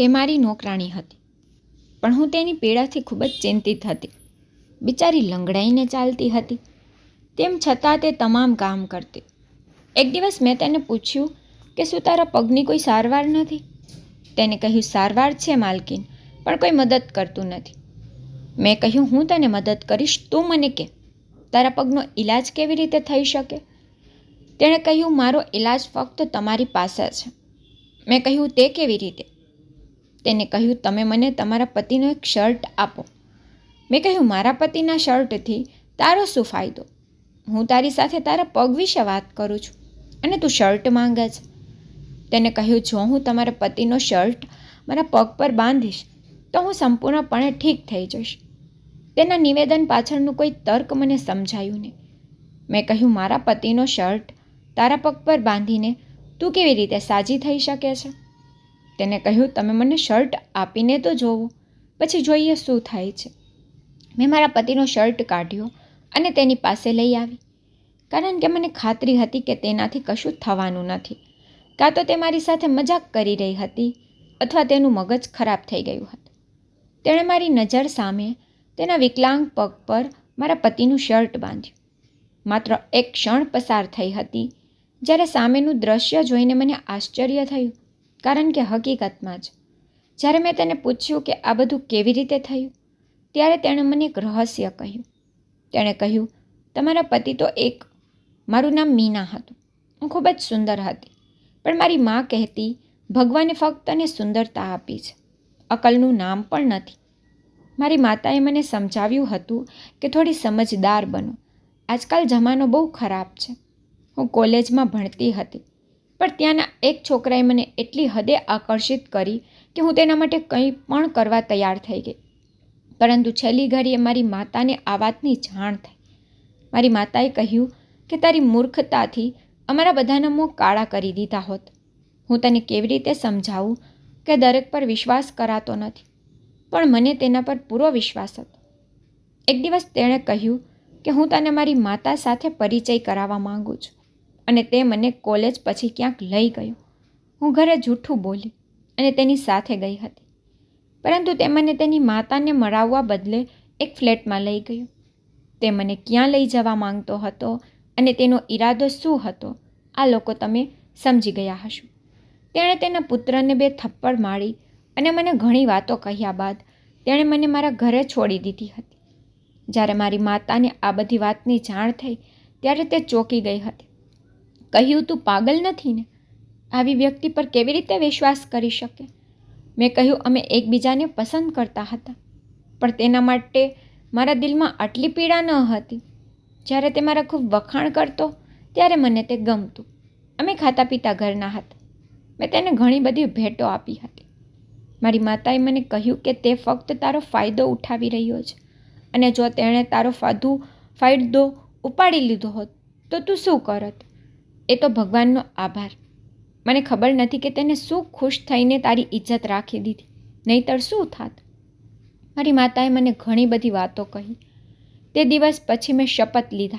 તે મારી નોકરાણી હતી. પણ હું તેની પીડાથી ખૂબ જ ચિંતિત હતી. બિચારી લંગડાઈને ચાલતી હતી. તેમ છતાં તે તમામ કામ કરતી. એક દિવસ મેં તેને પૂછ્યું કે, શું તારા પગની કોઈ સારવાર નથી? તેને કહ્યું, સારવાર છે માલકીન, પણ કોઈ મદદ કરતું નથી. મેં કહ્યું, હું તને મદદ કરીશ, તું મને કે, તારા પગનો ઈલાજ કેવી રીતે થઈ શકે? તેણે કહ્યું, મારો ઈલાજ ફક્ત તમારી પાસે છે. મેં કહ્યું, તે કેવી રીતે? તેને કહ્યું, તમે મને તમારા પતિનો એક શર્ટ આપો. મેં કહ્યું, મારા પતિના શર્ટથી તારો શું ફાયદો? હું તારી સાથે તારા પગ વિશે વાત કરું છું અને તું શર્ટ માંગે છે. તેને કહ્યું, જો હું તમારા પતિનો શર્ટ મારા પગ પર બાંધીશ, તો હું સંપૂર્ણપણે ઠીક થઈ જઈશ. તેના નિવેદન પાછળનું કોઈ તર્ક મને સમજાયું નહીં. મેં કહ્યું, મારા પતિનો શર્ટ તારા પગ પર બાંધીને તું કેવી રીતે સાજી થઈ શકે છે? તેને કહ્યું, તમે મને શર્ટ આપીને તો જોવો, પછી જોઈએ શું થાય છે. મેં મારા પતિનો શર્ટ કાઢ્યો અને તેની પાસે લઈ આવી. કારણ કે મને ખાતરી હતી કે તેનાથી કશું થવાનું નથી. કાં તો તે મારી સાથે મજાક કરી રહી હતી અથવા તેનું મગજ ખરાબ થઈ ગયું હતું. તેણે મારી નજર સામે તેના વિકલાંગ પગ પર મારા પતિનું શર્ટ બાંધ્યું. માત્ર એક ક્ષણ પસાર થઈ હતી, જ્યારે સામેનું દ્રશ્ય જોઈને મને આશ્ચર્ય થયું. કારણ કે હકીકતમાં જ. જ્યારે મેં તેને પૂછ્યું કે આ બધું કેવી રીતે થયું, ત્યારે તેણે મને એક રહસ્ય કહ્યું. તેણે કહ્યું, તમારા પતિ તો એક, મારું નામ મીના હતું. હું ખૂબ જ સુંદર હતી, પણ મારી મા કહેતી ભગવાને ફક્ત તને સુંદરતા આપી છે. અકલનું નામ પણ નથી. મારી માતાએ મને સમજાવ્યું હતું કે થોડી સમજદાર બનો. આજકાલ જમાનો બહુ ખરાબ છે. હું કોલેજમાં ભણતી હતી. પણ ત્યાંના એક છોકરાએ મને એટલી હદે આકર્ષિત કરી કે હું તેના માટે કંઈ પણ કરવા તૈયાર થઈ ગઈ. પરંતુ છેલ્લી ઘડીએ મારી માતાને આ વાતની જાણ થઈ. મારી માતાએ કહ્યું કે તારી મૂર્ખતાથી અમારા બધાના મોં કાળા કરી દીધા હોત. હું તને કેવી રીતે સમજાવું કે દરેક પર વિશ્વાસ કરાતો નથી? પણ મને તેના પર પૂરો વિશ્વાસ હતો. એક દિવસ તેણે કહ્યું કે હું તને મારી માતા સાથે પરિચય કરાવવા માંગુ છું. અને તે મને કોલેજ પછી ક્યાંક લઈ ગયો. હું ઘરે જૂઠું બોલી અને તેની સાથે ગઈ હતી. પરંતુ તે મને તેની માતાને મરાવવા બદલે એક ફ્લેટમાં લઈ ગયો. તે મને ક્યાં લઈ જવા માંગતો હતો અને તેનો ઈરાદો શું હતો, આ લોકો તમે સમજી ગયા હશો. તેણે તેના પુત્રને બે થપ્પડ મારી અને મને ઘણી વાતો કહ્યા બાદ તેણે મને મારા ઘરે છોડી દીધી હતી. જ્યારે મારી માતાને આ બધી વાતની જાણ થઈ, ત્યારે તે ચોંકી ગઈ હતી. કહ્યું, તું પાગલ નથી ને? આવી વ્યક્તિ પર કેવી રીતે વિશ્વાસ કરી શકે? મેં કહ્યું, અમે એકબીજાને પસંદ કરતા હતા, પણ તેના માટે મારા દિલમાં આટલી પીડા ન હતી. જ્યારે તે મારા ખૂબ વખાણ કરતો, ત્યારે મને તે ગમતું. અમે ખાતા પીતા ઘરના હતા. મેં તેને ઘણી બધી ભેટો આપી હતી. મારી માતાએ મને કહ્યું કે તે ફક્ત તારો ફાયદો ઉઠાવી રહ્યો છે અને જો તેણે તારો ફાધુ, ફાયદો ઉપાડી લીધો હોત, તો તું શું કરત? એ તો ભગવાનનો આભાર. મને ખબર નથી કે તેને શું ખુશ થઈને તારી ઇજ્જત રાખી દીધી. નહીતર શું થાત? મારી માતાએ મને ઘણી બધી વાતો કહી. તે દિવસ પછી મેં શપથ લીધા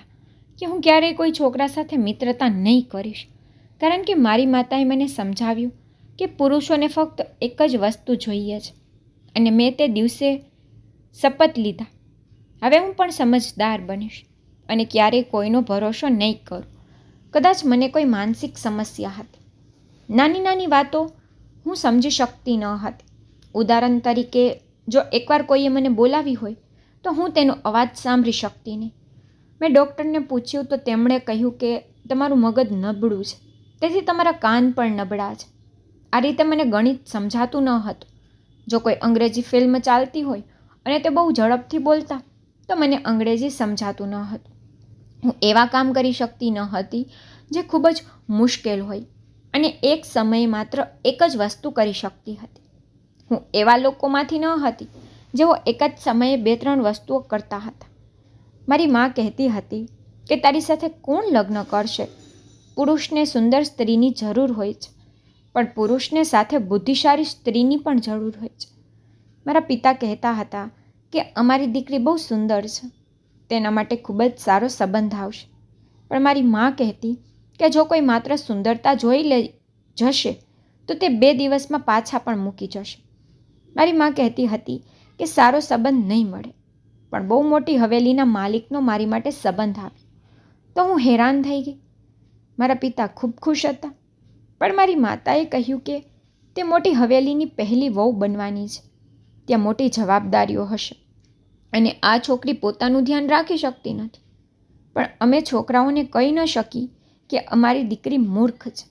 કે હું ક્યારેય કોઈ છોકરા સાથે મિત્રતા નહીં કરીશ. કારણ કે મારી માતાએ મને સમજાવ્યું કે પુરુષોને ફક્ત એક જ વસ્તુ જોઈએ છે. અને મેં તે દિવસે શપથ લીધા. હવે હું પણ સમજદાર બનીશ અને ક્યારેય કોઈનો ભરોસો નહીં કરું. કદાચ મને કોઈ માનસિક સમસ્યા હતી. નાની નાની વાતો હું સમજી શકતી ન હતી. ઉદાહરણ તરીકે, જો એકવાર કોઈએ મને બોલાવી હોય, તો હું તેનો અવાજ સાંભળી શકતી નહીં. મેં ડૉક્ટરને પૂછ્યું તો તેમણે કહ્યું કે, તમારું મગજ નબળું છે. તેથી તમારા કાન પણ નબળા છે. આ રીતે મને ગણિત સમજાતું ન હતું. જો કોઈ અંગ્રેજી ફિલ્મ ચાલતી હોય અને તે બહુ ઝડપથી બોલતા, તો મને અંગ્રેજી સમજાતું ન હતું. હું એવા કામ કરી શકતી ન હતી જે ખૂબ જ મુશ્કેલ હોય અને એક સમયે માત્ર એક જ વસ્તુ કરી શકતી હતી. હું એવા લોકોમાંથી ન હતી જેઓ એક જ સમયે બે ત્રણ વસ્તુઓ કરતા હતા. મારી મા કહેતી હતી કે તારી સાથે કોણ લગ્ન કરશે? પુરુષને સુંદર સ્ત્રીની જરૂર હોય છે, પણ પુરુષને સાથે બુદ્ધિશાળી સ્ત્રીની પણ જરૂર હોય છે. મારા પિતા કહેતા હતા કે અમારી દીકરી બહુ સુંદર છે. તેના માટે ખૂબ જ સારો સંબંધ આવશે. પણ મારી મા કહેતી કે જો કોઈ માત્ર સુંદરતા જોઈ લે, જશે, તો તે બે દિવસમાં પાછા પણ મૂકી જશે. મારી માં કહેતી હતી કે સારો સંબંધ નહીં મળે, પણ બહુ મોટી હવેલીના માલિકનો મારી માટે સંબંધ આવ્યો તો હું હેરાન થઈ ગઈ. મારા પિતા ખૂબ ખુશ હતા, પણ મારી માતાએ કહ્યું કે તે મોટી હવેલીની પહેલી વહુ બનવાની છે. ત્યાં મોટી જવાબદારીઓ હશે. અને આ છોકરી પોતાનું ધ્યાન રાખી શકતી નથી. પણ અમે છોકરાઓને કહી ન શકી કે અમારી દીકરી મૂર્ખ છે.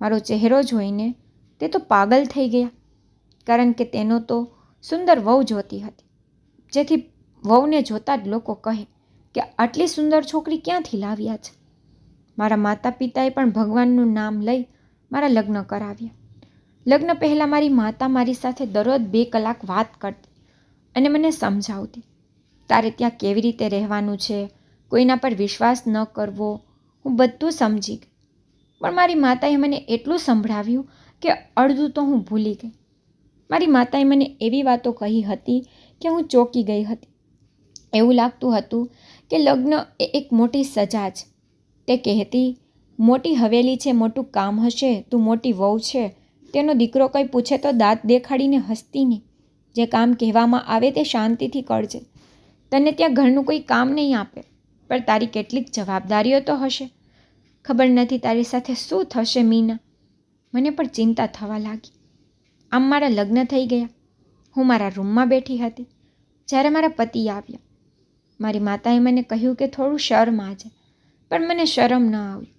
મારો ચહેરો જોઈને તે તો પાગલ થઈ ગયા, કારણ કે તેનો તો સુંદર વહુ જોતી હતી. જેથી વહુને જોતાં જ લોકો કહે કે આટલી સુંદર છોકરી ક્યાંથી લાવ્યા છે? મારા માતા પિતાએ પણ ભગવાનનું નામ લઈ મારા લગ્ન કરાવ્યા. લગ્ન પહેલાં મારી માતા મારી સાથે દરરોજ બે કલાક વાત કરતી. અને મને સમજાવતી. તારે ત્યાં કેવી રીતે રહેવાનું છે? કોઈના પર વિશ્વાસ ન કરવો. હું બધું સમજી ગઈ. પણ મારી માતાએ મને એટલું સંભળાવ્યું કે અડધું તો હું ભૂલી ગઈ. મારી માતાએ મને એવી વાતો કહી હતી કે હું ચોંકી ગઈ હતી. એવું લાગતું હતું કે લગ્ન એ એક મોટી સજા છે. તે કહેતી, મોટી હવેલી છે, મોટું કામ હશે, તું મોટી વહુ છે. તેનો દીકરો કંઈ પૂછે તો દાંત દેખાડીને હસતી નહીં. જે કામ કહેવામાં આવે તે શાંતિથી કરજે. તને ત્યાં ઘરનું કોઈ કામ નહીં આપે, પણ તારી કેટલીક જવાબદારીઓ તો હશે. ખબર નથી તારી સાથે શું થશે મીના. મને પણ ચિંતા થવા લાગી. આમ મારા લગ્ન થઈ ગયા. હું મારા રૂમમાં બેઠી હતી. જ્યારે મારા પતિ આવ્યા. મારી માતાએ મને કહ્યું કે થોડું શરમ આજે, પણ મને શરમ ન આવી.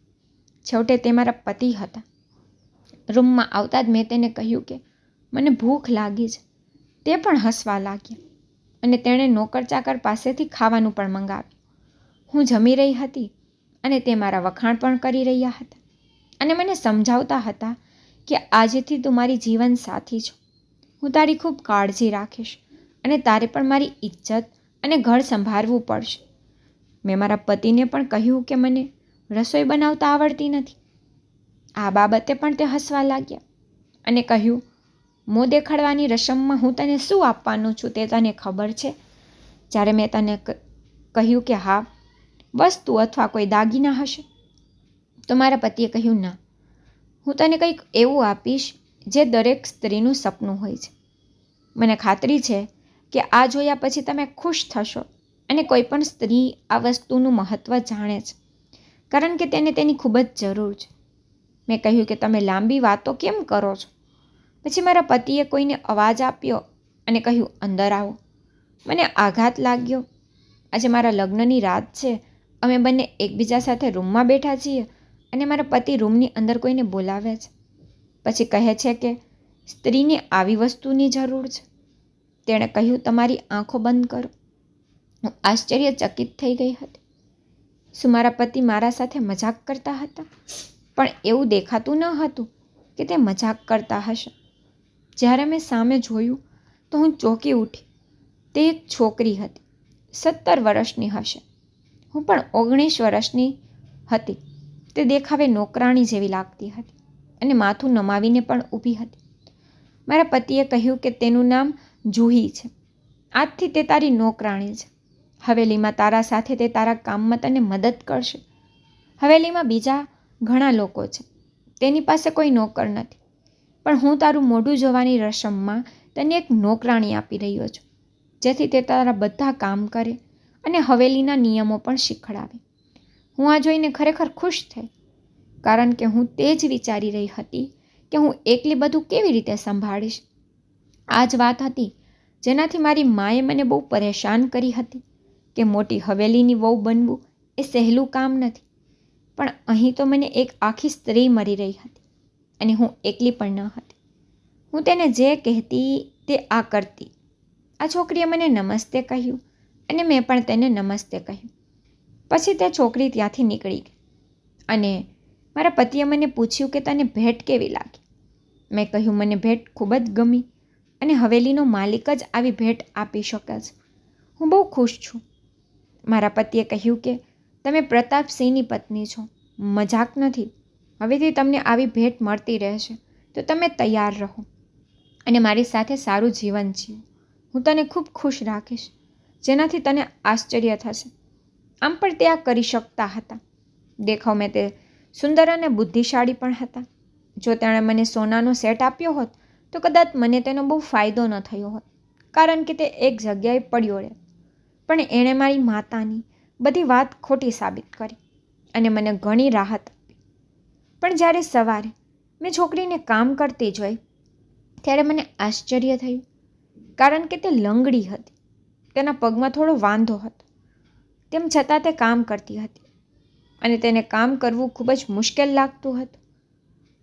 છેવટે તે મારા પતિ હતા. રૂમમાં આવતા જ મેં તેને કહ્યું કે, મને ભૂખ લાગી છે. તે પણ હસવા લાગ્યા અને તેણે નોકર ચાકર પાસેથી ખાવાનું પણ મંગાવ્યું. હું જમી રહી હતી અને તે મારા વખાણ પણ કરી રહ્યા હતા અને મને સમજાવતા હતા કે આજેથી તું મારી જીવન સાથી છો. હું તારી ખૂબ કાળજી રાખીશ અને તારે પણ મારી ઇજ્જત અને ઘર સંભાળવું પડશે. મેં મારા પતિને પણ કહ્યું કે મને રસોઈ બનાવતા આવડતી નથી. આ બાબતે પણ તે હસવા લાગ્યા અને કહ્યું મોં દેખાડવાની રસમમાં હું તને શું આપવાનું છું તે તને ખબર છે? જ્યારે મેં તને કહ્યું કે હા, વસ્તુ અથવા કોઈ દાગીના હશે, તો મારા પતિએ કહ્યું ના. હું તને કંઈક એવું આપીશ જે દરેક સ્ત્રીનું સપનું હોય છે. મને ખાતરી છે કે આ જોયા પછી તમે ખુશ થશો અને કોઈ પણ સ્ત્રી આ વસ્તુનું મહત્ત્વ જાણે છે, કારણ કે તેને તેની ખૂબ જ જરૂર છે. મેં કહ્યું કે તમે લાંબી વાતો કેમ કરો છો? પછી મારા પતિએ કોઈને અવાજ આપ્યો અને કહ્યું, અંદર આવો. મને આઘાત લાગ્યો. આજે મારા લગ્નની રાત છે. અમે બંને એકબીજા સાથે રૂમમાં બેઠા છીએ અને મારા પતિ રૂમની અંદર કોઈને બોલાવે છે. પછી કહે છે કે, સ્ત્રીને આવી વસ્તુની જરૂર છે. તેણે કહ્યું, તમારી આંખો બંધ કરો. હું આશ્ચર્યચકિત થઈ ગઈ હતી. શું મારા પતિ મારા સાથે મજાક કરતા હતા? પણ એવું દેખાતું ન હતું કે તે મજાક કરતા હશે. જ્યારે મેં સામે જોયું તો હું ચોંકી ઉઠી. તે એક છોકરી હતી. સત્તર વર્ષની હશે. હું પણ ઓગણીસ વર્ષની હતી. તે દેખાવે નોકરાણી જેવી લાગતી હતી અને માથું નમાવીને પણ ઊભી હતી. મારા પતિએ કહ્યું કે તેનું નામ જુહી છે. આજથી તે તારી નોકરાણી છે. હવેલીમાં તારા સાથે તે તારા કામમાં તને મદદ કરશે. હવેલીમાં બીજા ઘણા લોકો છે. તેની પાસે કોઈ નોકર નથી. પણ હું તારું મોઢું જોવાની રસમમાં તને એક નોકરાણી આપી રહ્યો છું, જેથી તે તારા બધા કામ કરે અને હવેલીના નિયમો પણ શીખડાવે. હું આ જોઈને ખરેખર ખુશ થઈ, કારણ કે હું તે જ વિચારી રહી હતી કે હું એકલી બધું કેવી રીતે સંભાળીશ. આ જ વાત હતી જેનાથી મારી માએ મને બહુ પરેશાન કરી હતી કે મોટી હવેલીની વહુ બનવું એ સહેલું કામ નથી, પણ અહીં તો મને એક આખી સ્ત્રી મળી રહી હતી. અને હું એકલી પણ ન હતી. હું તેને જે કહેતી તે આ કરતી. આ છોકરીએ મને નમસ્તે કહ્યું અને મેં પણ તેને નમસ્તે કહ્યું. પછી તે છોકરી ત્યાંથી નીકળી ગઈ અને મારા પતિએ મને પૂછ્યું કે તને ભેટ કેવી લાગી? મેં કહ્યું, મને ભેટ ખૂબ જ ગમી અને હવેલીનો માલિક જ આવી ભેટ આપી શકે છે. હું બહુ ખુશ છું. મારા પતિએ કહ્યું કે, તમે પ્રતાપસિંહની પત્ની છો. મજાક નથી. હવેથી તમને આવી ભેટ મળતી રહેશે. તો તમે તૈયાર રહો અને મારી સાથે સારું જીવન જીવો. હું તને ખૂબ ખુશ રાખીશ. જેનાથી તને આશ્ચર્ય થશે. આમ પણ તે આ કરી શકતા હતા. દેખાવ મેં તે સુંદર અને બુદ્ધિશાળી પણ હતા. જો તેણે મને સોનાનો સેટ આપ્યો હોત, તો કદાચ મને તેનો બહુ ફાયદો ન થયો હોત, કારણ કે તે એક જગ્યાએ પડ્યો રહે પણ એણે મારી માતાની બધી વાત ખોટી સાબિત કરી અને મને ઘણી રાહત પણ જ્યારે સવારે મેં છોકરીને કામ કરતી જોઈ, ત્યારે મને આશ્ચર્ય થયું, કારણ કે તે લંગડી હતી. તેના પગમાં થોડો વાંધો હતો. તેમ છતાં તે કામ કરતી હતી અને તેને કામ કરવું ખૂબ જ મુશ્કેલ લાગતું હતું.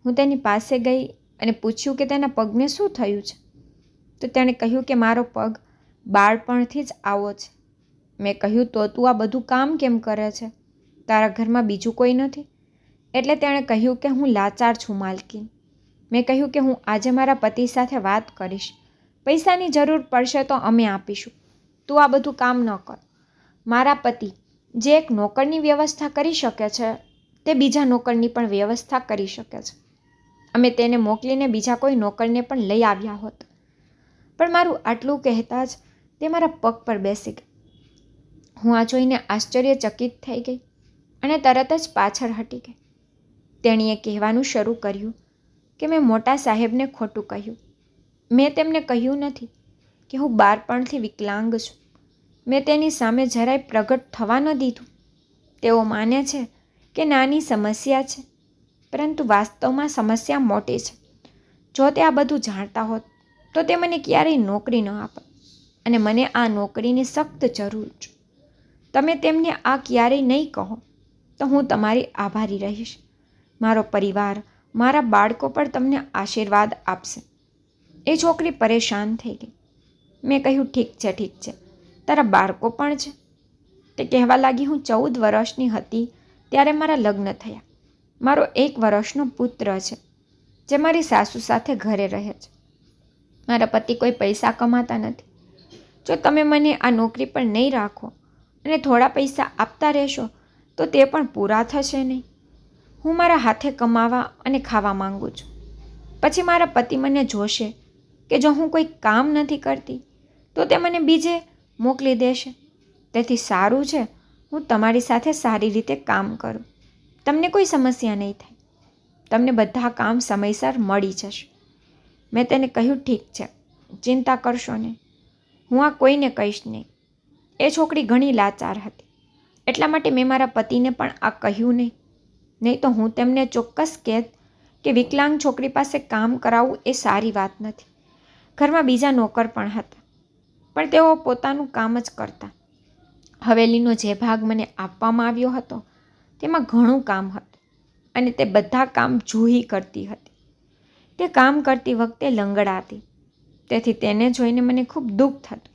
હું તેની પાસે ગઈ અને પૂછ્યું કે તેના પગને શું થયું છે? તો તેણે કહ્યું કે મારો પગ બાળપણથી જ આવો છે. મેં કહ્યું, તો તું આ બધું કામ કેમ કરે છે? તારા ઘરમાં બીજું કોઈ નથી? એટલે તેણે કહ્યું કે હું લાચાર છું, માલકી. મેં કહ્યું કે હું આજે મારા પતિ સાથે વાત કરીશ. પૈસાની જરૂર પડશે તો અમે આપીશું. તું આ બધું કામ ન કર. મારા પતિ જે એક નોકરની વ્યવસ્થા કરી શકે છે, તે બીજા નોકરની પણ વ્યવસ્થા કરી શકે છે. અમે તેને મોકલીને બીજા કોઈ નોકરને પણ લઈ આવ્યા હોત. પણ મારું આટલું કહેતા જ તે મારા પગ પર બેસી ગઈ. હું આ જોઈને આશ્ચર્યચકિત થઈ ગઈ અને તરત જ પાછળ હટી ગઈ. તેણીએ કહેવાનું શરૂ કર્યું કે મેં મોટા સાહેબને ખોટું કહ્યું. મેં તેમને કહ્યું નથી કે હું બાળપણથી વિકલાંગ છું. મેં તેની સામે જરાય પ્રગટ થવા ન દીધું. તેઓ માને છે કે નાની સમસ્યા છે, પરંતુ વાસ્તવમાં સમસ્યા મોટી છે. જો તે આ બધું જાણતા હોત, તો તે મને ક્યારેય નોકરી ન આપત અને મને આ નોકરીની સખ્ત જરૂર છે. તમે તેમને આ ક્યારેય નહીં કહો, તો હું તમારી આભારી રહીશ. મારો પરિવાર, મારા બાળકો પણ તમને આશીર્વાદ આપશે. એ છોકરી પરેશાન થઈ ગઈ. મેં કહ્યું, ઠીક છે ઠીક છે. તારા બાળકો પણ છે. તે કહેવા લાગી, હું ચૌદ વર્ષની હતી ત્યારે મારા લગ્ન થયા. મારો એક વર્ષનો પુત્ર છે, જે મારી સાસુ સાથે ઘરે રહે છે. મારા પતિ કોઈ પૈસા કમાતા નથી. જો તમે મને આ નોકરી પર નહીં રાખો અને થોડા પૈસા આપતા રહેશો, તો તે પણ પૂરા થશે નહીં. હું મારા હાથે કમાવા અને ખાવા માંગુ છું. પછી મારા પતિ મને જોશે કે જો હું કોઈ કામ નથી કરતી, તો તે મને બીજે મોકલી દેશે. તેથી સારું છે, હું તમારી સાથે સારી રીતે કામ કરું. તમને કોઈ સમસ્યા નહીં થાય. તમને બધા કામ સમયસર મળી જશે. મેં તેને કહ્યું, ઠીક છે, ચિંતા કરશો નહીં. હું આ કોઈને કહીશ નહીં. એ છોકરી ઘણી લાચાર હતી. એટલા માટે મેં મારા પતિને પણ આ કહ્યું નહીં. નહીં તો હું તેમને ચોક્કસ કહેત કે વિકલાંગ છોકરી પાસે કામ કરાવવું એ સારી વાત નથી. ઘરમાં બીજા નોકર પણ હતા, પણ તેઓ પોતાનું કામ જ કરતા. હવેલીનો જે ભાગ મને આપવામાં આવ્યો હતો, તેમાં ઘણું કામ હતું અને તે બધા કામ જૂહી કરતી હતી. તે કામ કરતી વખતે લંગડાતી, તેથી તેને જોઈને મને ખૂબ દુઃખ થતું.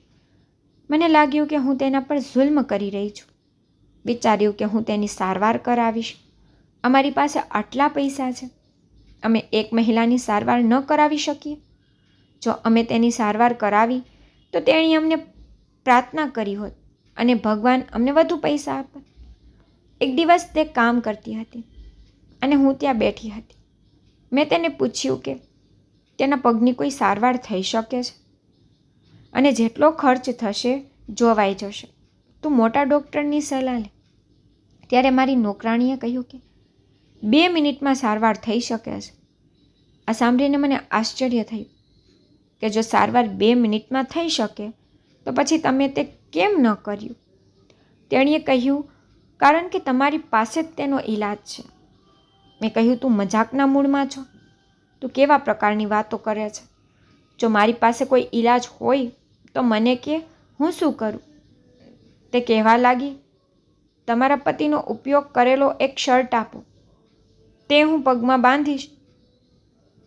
મને લાગ્યું કે હું તેના પર જુલ્મ કરી રહી છું. વિચાર્યું કે હું તેની સારવાર કરાવીશ. અમારી પાસે આટલા પૈસા છે. અમે એક મહિલાની સારવાર ન કરાવી શકીએ. જો અમે તેની સારવાર કરાવી, તો તેણે અમને પ્રાર્થના કરી હોત અને ભગવાન અમને વધુ પૈસા આપત એક દિવસ તે કામ કરતી હતી અને હું ત્યાં બેઠી હતી. મેં તેને પૂછ્યું કે, તેના પગની કોઈ સારવાર થઈ શકે છે? અને જેટલો ખર્ચ થશે, જોવાઈ જશે. તું મોટા ડૉક્ટરની સલાહ લે. ત્યારે મારી નોકરાણીએ કહ્યું કે બે મિનિટમાં સારવાર થઈ શકે છે. આ સાંભળીને મને આશ્ચર્ય થયું કે જો સારવાર બે મિનિટમાં થઈ શકે, તો પછી તમે તે કેમ ન કર્યું? તેણીએ કહ્યું, કારણ કે તમારી પાસે જ તેનો ઈલાજ છે. મેં કહ્યું, તું મજાકના મૂડમાં છો. તું કેવા પ્રકારની વાતો કરે છે? જો મારી પાસે કોઈ ઈલાજ હોય, તો મને કે, હું શું કરું? તે કહેવા લાગી, તમારા પતિનો ઉપયોગ કરેલો એક શર્ટ આપો. તે હું પગમાં બાંધીશ,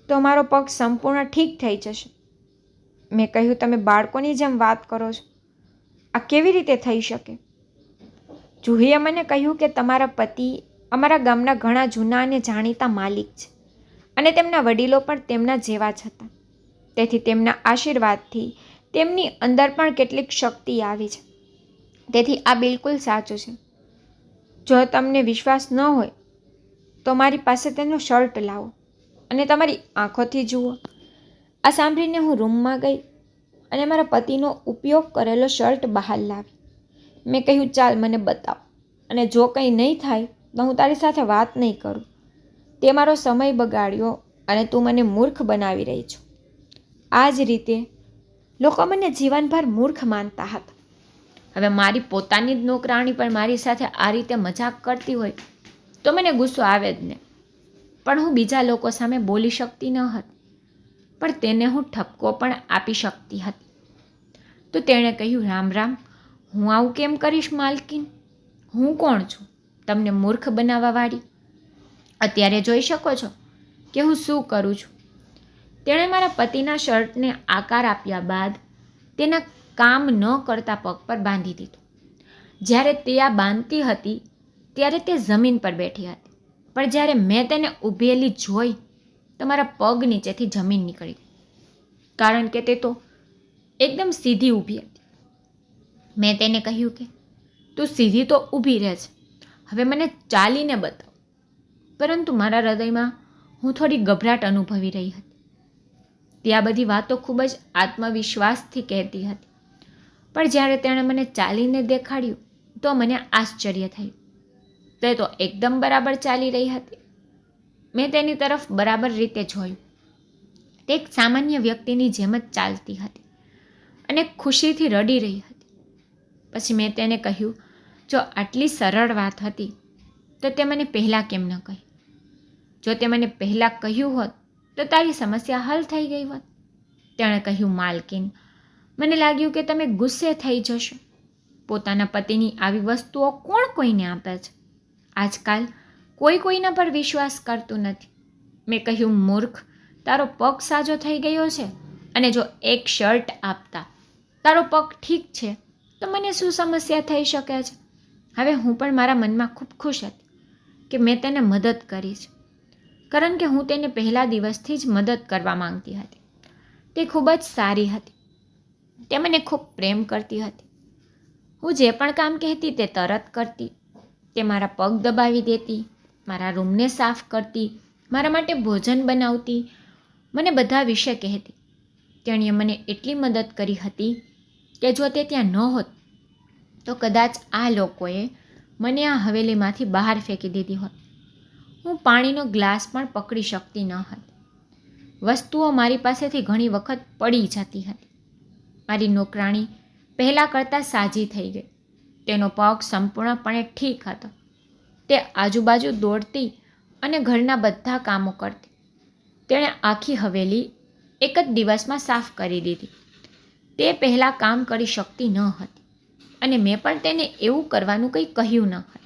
તો મારો પગ સંપૂર્ણ ઠીક થઈ જશે. મેં કહ્યું, તમે બાળકોની જેમ વાત કરો છો. આ કેવી રીતે થઈ શકે? જુહીએ મને કહ્યું કે તમારા પતિ અમારા ગામના ઘણા જૂના અને જાણીતા માલિક છે અને તેમના વડીલો પણ તેમના જેવા જ હતા. તેથી તેમના આશીર્વાદથી તેમની અંદર પણ કેટલીક શક્તિ આવી છે. તેથી આ બિલકુલ સાચું છે. જો તમને વિશ્વાસ ન હોય તો મારી પાસે તેનો શર્ટ લાવો અને તમારી આંખોથી જુઓ. આ સાંભળીને હું રૂમમાં ગઈ અને મારા પતિનો ઉપયોગ કરેલો શર્ટ બહાર લાવી. મેં કહ્યું, ચાલ મને બતાવ. અને જો કંઈ નહીં થાય, તો હું તારી સાથે વાત નહીં કરું. તે મારો સમય બગાડ્યો અને તું મને મૂર્ખ બનાવી રહી છું. આ જ રીતે લોકો મને જીવનભર મૂર્ખ માનતા હતા. હવે મારી પોતાની જ નોકરાણી પણ મારી સાથે આ રીતે મજાક કરતી હોય તો મને ગુસ્સો આવે જ ને. પણ હું બીજા લોકો સામે બોલી શકતી ન હતી. પણ તેને હું ઠપકો પણ આપી શકતી હતી. તો તેણે કહ્યું, રામ રામ, હું આવું કેમ કરીશ માલકીન? હું કોણ છું? તમને મૂર્ખ બનાવવાવાળી? અત્યારે જોઈ શકો છો કે હું શું કરું છું. તેણે મારા પતિના શર્ટને આકાર આપ્યા બાદ તેના કામ ન કરતા પગ પર બાંધી દીધું. જ્યારે તે આ બાંધતી હતી ત્યારે તે જમીન પર બેઠી હતી. પણ જ્યારે મેં તેને ઊભેલી જોઈ તો મારા પગ નીચેથી જમીન નીકળી ગઈ. કારણ કે તે તો એકદમ સીધી ઊભી હતી. મેં તેને કહ્યું કે, તું સીધી તો ઊભી રહે છે. હવે મને ચાલીને બતાવ. પરંતુ મારા હૃદયમાં હું થોડી ગભરાટ અનુભવી રહી હતી. તે આ બધી વાતો ખૂબ જ આત્મવિશ્વાસથી કહેતી હતી. પણ જ્યારે તેણે મને ચાલીને દેખાડ્યું, તો મને આશ્ચર્ય થયું. તે તો એકદમ બરાબર ચાલી રહી હતી. મેં તેની તરફ બરાબર રીતે જોયું. તે એક સામાન્ય વ્યક્તિની જેમ જ ચાલતી હતી અને ખુશીથી રડી રહી હતી. પછી મેં તેને કહ્યું, જો આટલી સરળ વાત હતી, તો તે મને પહેલાં કેમ ન કહી? જો તે મને પહેલાં કહ્યું હોત, તો તારી સમસ્યા હલ થઈ ગઈ હોત. તેણે કહ્યું, માલકીન, મને લાગ્યું કે તમે ગુસ્સે થઈ જશો. પોતાના પતિની આવી વસ્તુઓ કોણ કોઈને આપે છે? આજકાલ કોઈ કોઈના પર વિશ્વાસ કરતું નથી. મેં કહ્યું, મૂર્ખ, તારો પગ સાજો થઈ ગયો છે અને જો એક શર્ટ આપતા, તારો પગ ઠીક છે, તો મને શું સમસ્યા થઈ શકે છે? હવે હું પણ મારા મનમાં ખૂબ ખુશ હતી કે મેં તેને મદદ કરી છે. કારણ કે હું તેને પહેલા દિવસથી જ મદદ કરવા માંગતી હતી. તે ખૂબ જ સારી હતી. તે મને ખૂબ પ્રેમ કરતી હતી. હું જે પણ કામ કહેતી તે તરત કરતી. તે મારા પગ દબાવી દેતી, મારા રૂમને સાફ કરતી, મારા માટે ભોજન બનાવતી, મને બધા વિશે કહેતી. તેણીએ મને એટલી મદદ કરી હતી કે જો તે ત્યાં ન હોત, તો કદાચ આ લોકોએ મને આ હવેલીમાંથી બહાર ફેંકી દીધી હોત. હું પાણીનો ગ્લાસ પણ પકડી શકતી ન હતી. વસ્તુઓ મારી પાસેથી ઘણી વખત પડી જતી હતી. મારી નોકરાણી પહેલાં કરતાં સાજી થઈ ગઈ. તેનો પગ સંપૂર્ણપણે ઠીક હતો. તે આજુબાજુ દોડતી અને ઘરના બધા કામો કરતી. તેણે આખી હવેલી એક જ દિવસમાં સાફ કરી દીધી. તે પહેલાં કામ કરી શકતી ન હતી અને મેં પણ તેને એવું કરવાનું કંઈ કહ્યું ન હતું.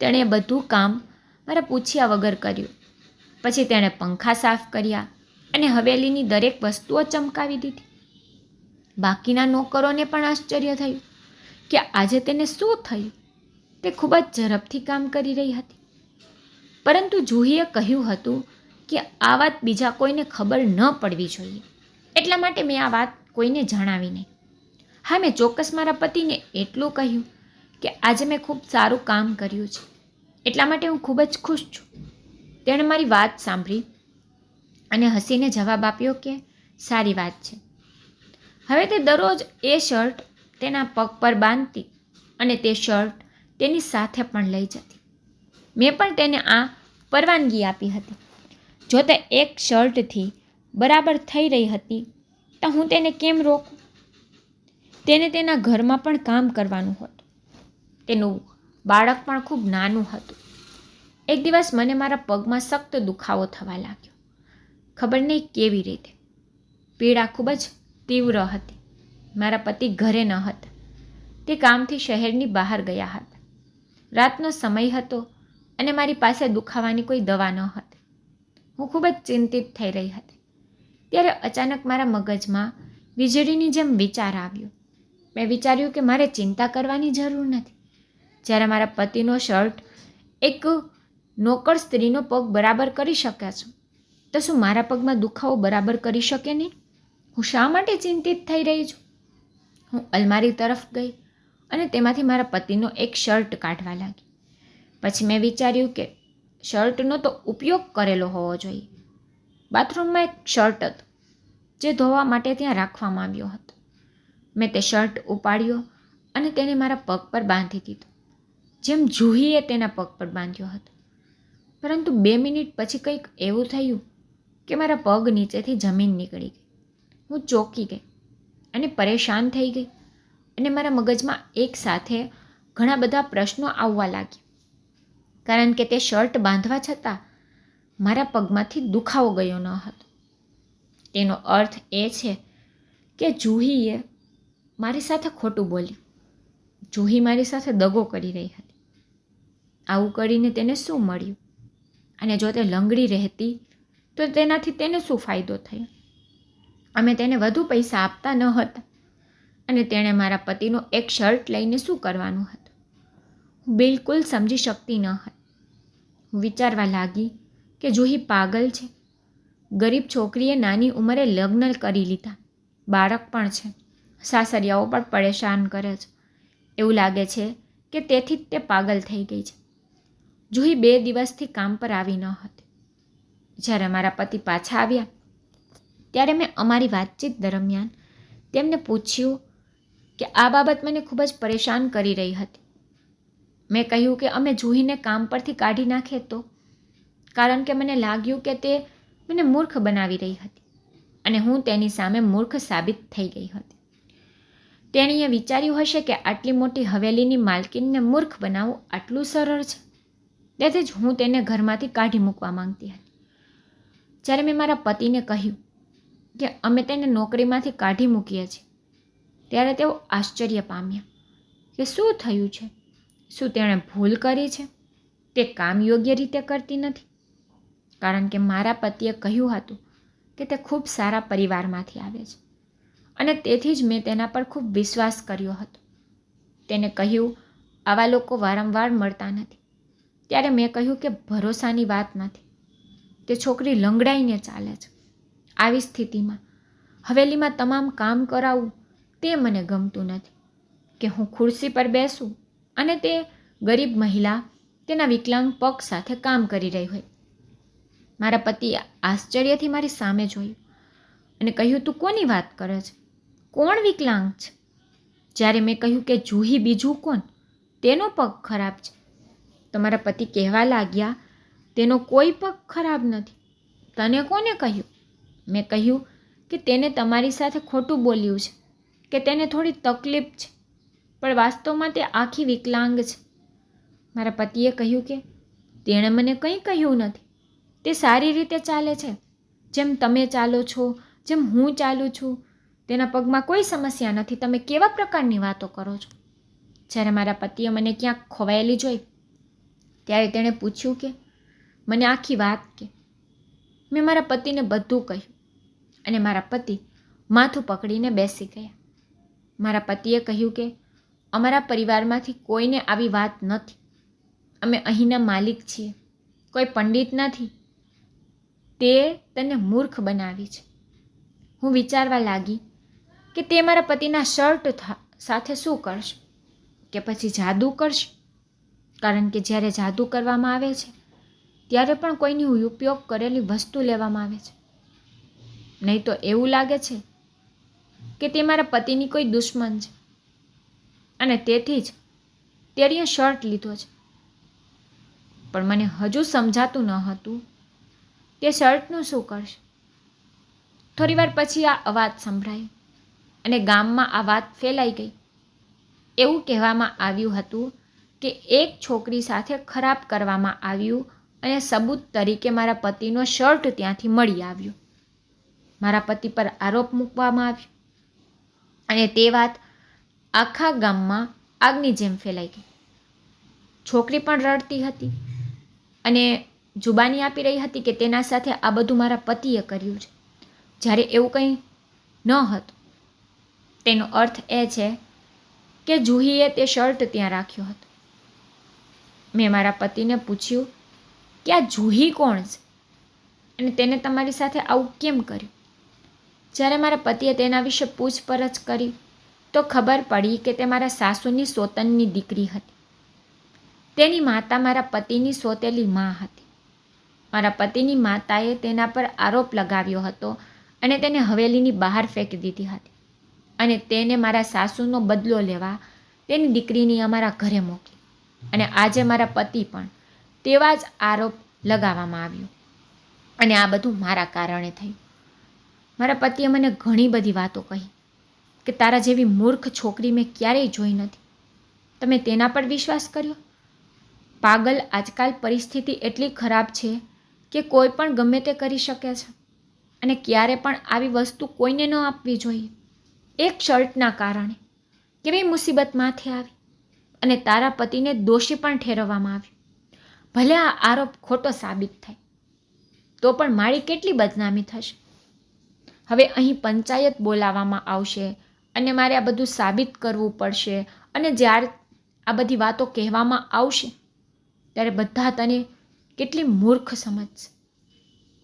તેણે બધું કામ મારા પૂછ્યા વગર કર્યું. પછી તેણે પંખા સાફ કર્યા અને હવેલીની દરેક વસ્તુઓ ચમકાવી દીધી. બાકીના નોકરોને પણ આશ્ચર્ય થયું. કે આજે તેને શું થયું? તે ખૂબ જ ઝડપથી કામ કરી રહી હતી. પરંતુ જુહીએ કહ્યું હતું કે આ વાત બીજા કોઈને ખબર ન પડવી જોઈએ. એટલા માટે મેં આ વાત કોઈને જણાવી નહીં. હા, મેં ચોક્કસ મારા પતિને એટલું કહ્યું કે આજે મેં ખૂબ સારું કામ કર્યું છે. એટલા માટે હું ખૂબ જ ખુશ છું. તેણે મારી વાત સાંભળી અને હસીને જવાબ આપ્યો કે, સારી વાત છે. હવે તે દરરોજ એ શર્ટ તેના પગ પર બાંધતી અને તે શર્ટ તેની સાથે પણ લઈ જતી. મેં પણ તેને આ પરવાનગી આપી હતી. જો તે એક શર્ટથી બરાબર થઈ રહી હતી, તો હું તેને કેમ રોકું? તેને તેના ઘરમાં પણ કામ કરવાનું હતું. તેનું બાળક પણ ખૂબ નાનું હતું. એક દિવસ મને મારા પગમાં સખ્ત દુખાવો થવા લાગ્યો. ખબર નહીં કેવી રીતે. પીડા ખૂબ જ તીવ્ર હતી. મારા પતિ ઘરે ન હતા. તે કામથી શહેરની બહાર ગયા હતા. રાતનો સમય હતો અને મારી પાસે દુખાવાની કોઈ દવા ન હતી. હું ખૂબ જ ચિંતિત થઈ રહી હતી. ત્યારે અચાનક મારા મગજમાં વીજળીની જેમ વિચાર આવ્યો. મેં વિચાર્યું કે મારે ચિંતા કરવાની જરૂર નથી. જ્યારે મારા પતિનો શર્ટ એક નોકર સ્ત્રીનો પગ બરાબર કરી શક્યા છું, તો શું મારા પગમાં દુખાવો બરાબર કરી શકે નહીં? હું શા માટે ચિંતિત થઈ રહી છું? હું અલમારી તરફ ગઈ અને તેમાંથી મારા પતિનો એક શર્ટ કાઢવા લાગી. પછી મેં વિચાર્યું કે શર્ટનો તો ઉપયોગ કરેલો હોવો જોઈએ. બાથરૂમમાં એક શર્ટ હતો જે ધોવા માટે ત્યાં રાખવામાં આવ્યો હતો. મેં તે શર્ટ ઉપાડ્યો અને તેને મારા પગ પર બાંધી દીધો, જેમ જુહીએ તેના પગ પર બાંધ્યો હતો. પરંતુ બે મિનિટ પછી કંઈક એવું થયું કે મારા પગ નીચેથી જમીન નીકળી ગઈ. હું ચોંકી ગઈ. અને પરેશાન થઈ ગઈ. અને મારા મગજમાં એક સાથે ઘણા બધા પ્રશ્નો આવવા લાગ્યા. કારણ કે તે શર્ટ બાંધવા છતાં મારા પગમાંથી દુખાવો ગયો ન હતો. તેનો અર્થ એ છે કે જુહીએ મારી સાથે ખોટું બોલ્યું. જુહી મારી સાથે દગો કરી રહી હતી. આવું કરીને તેને શું મળ્યું? અને જો તે લંગડી રહેતી તો તેનાથી તેને શું ફાયદો થયો? અમે તેને વધુ પૈસા આપતા ન હતા. અને તેણે મારા પતિનો એક શર્ટ લઈને શું કરવાનું હતું? હું બિલકુલ સમજી શકતી ન હતી. હું વિચારવા લાગી કે જુહી પાગલ છે. ગરીબ છોકરીએ નાની ઉંમરે લગ્ન કરી લીધા. બાળક પણ છે. સાસરિયાઓ પણ પરેશાન કરે છે. એવું લાગે છે કે તેથી જ તે પાગલ થઈ ગઈ છે. જુહી બે દિવસથી કામ પર આવી ન હતી. જ્યારે મારા પતિ પાછા આવ્યા ત્યારે મેં અમારી વાતચીત દરમિયાન તેમને પૂછ્યું કે આ બાબત મને ખૂબ જ પરેશાન કરી રહી હતી. મેં કહ્યું કે અમે જુહીને કામ પરથી કાઢી નાખે તો? કારણ કે મને લાગ્યું કે તે મને મૂર્ખ બનાવી રહી હતી અને હું તેની સામે મૂર્ખ સાબિત થઈ ગઈ હતી. તેણીએ વિચાર્યું હશે કે આટલી મોટી હવેલીની માલકીનને મૂર્ખ બનાવવું આટલું સરળ છે. તેથી જ હું તેને ઘરમાંથી કાઢી મૂકવા માંગતી હતી. જ્યારે મેં મારા પતિને કહ્યું કે અમે તેને નોકરીમાંથી કાઢી મૂકીએ છીએ. ત્યારે તેઓ આશ્ચર્ય પામ્યા કે શું થયું છે? શું તેણે ભૂલ કરી છે? તે કામ યોગ્ય રીતે કરતી નથી. કારણ કે મારા પતિએ કહ્યું હતું કે તે ખૂબ સારા પરિવારમાંથી આવે છે. અને તેથી જ મેં તેના પર ખૂબ વિશ્વાસ કર્યો હતો. તેને કહ્યું, આવા લોકો વારંવાર મળતા નથી. ત્યારે મેં કહ્યું કે ભરોસાની વાત નથી. તે છોકરી લંગડાઈને ચાલે છે. આવી સ્થિતિમાં. હવેલીમાં તમામ કામ કરાવવું તે મને ગમતું નથી કે હું ખુરશી પર બેસું અને તે ગરીબ મહિલા તેના વિકલાંગ પગ સાથે કામ કરી રહી હોય. મારા પતિએ આશ્ચર્યથી મારી સામે જોયું અને કહ્યું, તું કોની વાત કરે છે? કોણ વિકલાંગ છે? જ્યારે મેં કહ્યું કે, જુહી બીજું કોણ? તેનો પગ ખરાબ છે. તો મારા પતિ કહેવા લાગ્યા, તેનો કોઈ પગ ખરાબ નથી. તને કોને કહ્યું? મેં કહ્યું કે તેને તમારી સાથે ખોટું બોલ્યું છે, કે તેને થોડી તકલીફ છે, પણ વાસ્તવમાં તે આખી વિકલાંગ છે. મારા પતિએ કહ્યું કે તેણે મને કંઈ કહ્યું નથી. તે સારી રીતે ચાલે છે. જેમ તમે ચાલો છો, જેમ હું ચાલું છું, તેના પગમાં કોઈ સમસ્યા નથી. તમે કેવા પ્રકારની વાતો કરો છો? જ્યારે મારા પતિએ મને ક્યાંક ખોવાયેલી જોઈ, ત્યારે તેણે પૂછ્યું કે, મને આખી વાત કે. મેં મારા પતિને બધું કહ્યું. અને મારા પતિ માથું પકડીને બેસી ગયા. મારા પતિએ કહ્યું કે, અમારા પરિવારમાંથી કોઈને આવી વાત નથી. અમે અહીંના માલિક છીએ. કોઈ પંડિત નથી. તે તને મૂર્ખ બનાવી છે. હું વિચારવા લાગી કે તે મારા પતિના શર્ટ સાથે શું કરશે? કે પછી જાદુ કરશે? કારણ કે જ્યારે જાદુ કરવામાં આવે છે, ત્યારે પણ કોઈની ઉપયોગ કરેલી વસ્તુ લેવામાં આવે છે. નહીં તો એવું લાગે છે કે તે મારા પતિની કોઈ દુશ્મન છે. અને તેથી જ તેણીએ શર્ટ લીધો છે. પણ મને હજુ સમજાતું ન હતું તે શર્ટનું શું કરશે. થોડીવાર પછી આ અવાજ સંભળાયો અને ગામમાં આ વાત ફેલાઈ ગઈ. એવું કહેવામાં આવ્યું હતું કે એક છોકરી સાથે ખરાબ કરવામાં આવ્યું અને સબૂત તરીકે મારા પતિનો શર્ટ ત્યાંથી મળી આવ્યો. મારા પતિ પર આરોપ મૂકવામાં આવ્યો. અને તે વાત આખા ગામમાં આગની જેમ ફેલાઈ ગઈ. છોકરી પણ રડતી હતી અને જુબાની આપી રહી હતી કે તેના સાથે આ બધું મારા પતિએ કર્યું છે. જ્યારે એવું કંઈ ન હતું, તેનો અર્થ એ છે કે જુહીએ તે શર્ટ ત્યાં રાખ્યો હતો. મેં મારા પતિને પૂછ્યું કે આ જુહી કોણ છે? અને તેને તમારી સાથે આવું કેમ કર્યું? જ્યારે મારા પતિએ તેના વિશે પૂછપરછ કરી, તો ખબર પડી કે તે મારા સાસુની સોતનની દીકરી હતી. તેની માતા મારા પતિની સોતેલી મા હતી. મારા પતિની માતાએ તેના પર આરોપ લગાવ્યો હતો અને તેને હવેલીની બહાર ફેંકી દીધી હતી અને તેને મારા સાસુનો બદલો લેવા તેની દીકરીની અમારા ઘરે મોકલી. અને આજે મારા પતિ પણ તેવા જ આરોપ લગાવવામાં આવ્યો. અને આ બધું મારા કારણે થયું. મારા પતિએ મને ઘણી બધી વાતો કહી કે તારા જેવી મૂર્ખ છોકરી મેં ક્યારેય જોઈ નથી. તમે તેના પર વિશ્વાસ કર્યો? પાગલ, આજકાલ પરિસ્થિતિ એટલી ખરાબ છે કે કોઈ પણ ગમે તે કરી શકે છે. અને ક્યારે પણ આવી વસ્તુ કોઈને ન આપવી જોઈએ. એક શર્ટના કારણે કેવી મુસીબત માથે આવી અને તારા પતિને દોષી પણ ઠેરવવામાં આવ્યો. ભલે આ આરોપ ખોટો સાબિત થાય, તો પણ મારી કેટલી બદનામી થશે? હવે અહીં પંચાયત બોલાવવામાં આવશે અને મારે આ બધું સાબિત કરવું પડશે અને જ્યારે આ બધી વાતો કહેવામાં આવશે, ત્યારે બધા તને કેટલી મૂર્ખ સમજશે.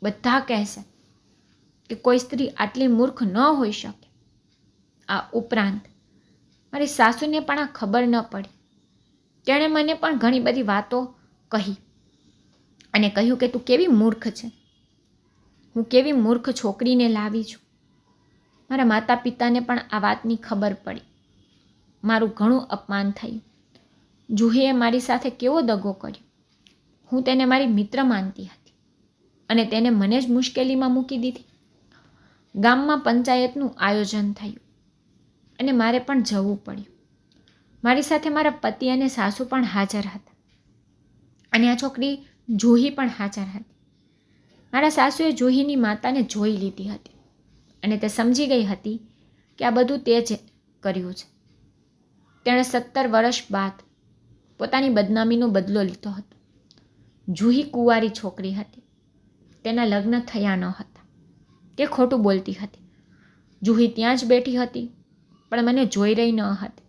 બધા કહેશે કે કોઈ સ્ત્રી આટલી મૂર્ખ ન હોઈ શકે. આ ઉપરાંત મારી સાસુને પણ આ ખબર ન પડી. તેણે મને પણ ઘણી બધી વાતો કહી અને કહ્યું કે તું કેવી મૂર્ખ છે? હું કેવી મૂર્ખ છોકરીને લાવી છું? મારા માતા પિતાને પણ આ વાતની ખબર પડી. મારું ઘણું અપમાન થયું. જુહીએ મારી સાથે કેવો દગો કર્યો? હું તેને મારી મિત્ર માનતી હતી અને તેને મને જ મુશ્કેલીમાં મૂકી દીધી. ગામમાં પંચાયતનું આયોજન થયું અને મારે પણ જવું પડ્યું. મારી સાથે મારા પતિ અને સાસુ પણ હાજર હતા અને આ છોકરી જુહી પણ હાજર હતી. મારા સાસુએ જુહીની માતાને જોઈ લીધી હતી અને તે સમજી ગઈ હતી કે આ બધું તે જ કર્યું છે. તેણે સત્તર વર્ષ બાદ પોતાની બદનામીનો બદલો લીધો હતો. જુહી કુંવારી છોકરી હતી. તેના લગ્ન થયા ન હતા. તે ખોટું બોલતી હતી. જુહી ત્યાં જ બેઠી હતી, પણ મને જોઈ રહી ન હતી.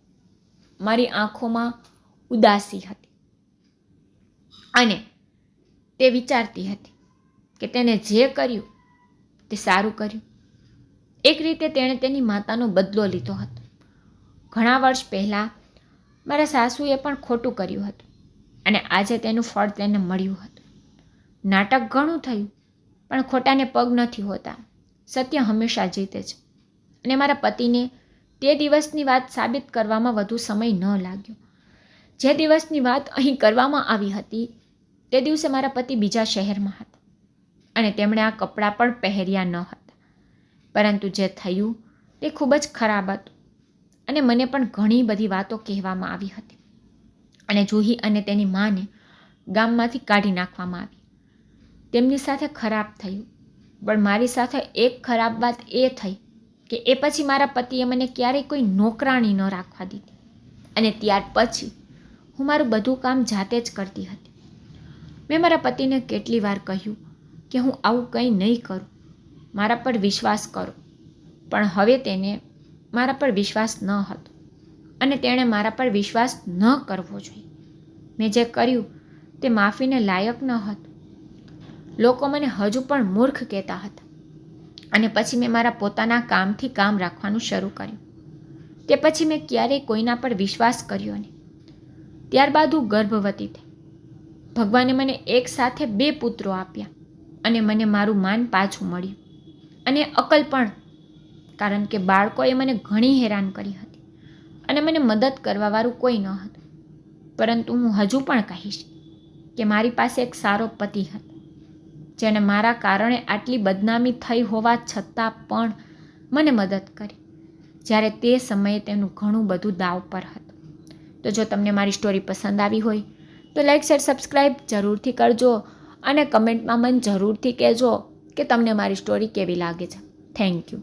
મારી આંખોમાં ઉદાસી હતી અને તે વિચારતી હતી કે તેને જે કર્યું, તે સારું કર્યું. એક રીતે તેણે તેની માતાનો બદલો લીધો હતો. ઘણા વર્ષ પહેલાં મારા સાસુએ પણ ખોટું કર્યું હતું અને આજે તેનું ફળ તેને મળ્યું હતું. નાટક ઘણું થયું, પણ ખોટાને પગ નથી હોતા. સત્ય હંમેશા જીતે છે અને મારા પતિને તે દિવસની વાત સાબિત કરવામાં વધુ સમય ન લાગ્યો. જે દિવસની વાત અહીં કરવામાં આવી હતી, તે દિવસે મારા પતિ બીજા શહેરમાં હતા. અને તેમણે આ કપડાં પણ પહેર્યા ન હતા. પરંતુ જે થયું, તે ખૂબ જ ખરાબ હતું અને મને પણ ઘણી બધી વાતો કહેવામાં આવી હતી. અને જુહી અને તેની માને ગામમાંથી કાઢી નાખવામાં આવી. તેમની સાથે ખરાબ થયું, પણ મારી સાથે એક ખરાબ વાત એ થઈ કે એ પછી મારા પતિએ મને ક્યારેય કોઈ નોકરાણી ન રાખવા દીધી. અને ત્યાર પછી હું મારું બધું કામ જાતે જ કરતી હતી. મેં મારા પતિને કેટલી વાર કહ્યું કે હું આવું કંઈ નહીં કરું. મારા પર વિશ્વાસ કરો. પણ હવે તેને મારા પર વિશ્વાસ ન હતો. અને તેણે મારા પર વિશ્વાસ ન કરવો જોઈએ. મેં જે કર્યું તે માફીને લાયક ન હતું. લોકો મને હજુ પણ મૂર્ખ કહેતા હતા. અને પછી મેં મારા પોતાના કામથી કામ રાખવાનું શરૂ કર્યું. તે પછી મેં ક્યારેય કોઈના પર વિશ્વાસ કર્યો નહીં. ત્યારબાદ હું ગર્ભવતી થઈ. ભગવાને મને એક સાથે બે પુત્રો આપ્યા. અને મને મારું માન પાછું મળ્યું. અને અકલ પણ, કારણ કે બાળકોએ મને ઘણી હેરાન કરી હતી અને મને મદદ કરવાવાળું કોઈ ન હતું. પરંતુ હું હજુ પણ કહીશ કે મારી પાસે એક સારો પતિ હતો, જેણે મારા કારણે આટલી બદનામી થઈ હોવા છતાં પણ મને મદદ કરી, જ્યારે તે સમયે તેનું ઘણું બધું દાવ પર હતું. તો જો તમને મારી સ્ટોરી પસંદ આવી હોય, તો લાઈક શેર સબસ્ક્રાઈબ જરૂરથી કરજો. અને કમેન્ટમાં મને જરૂરથી કહેજો કે તમને મારી સ્ટોરી કેવી લાગે છે. Thank you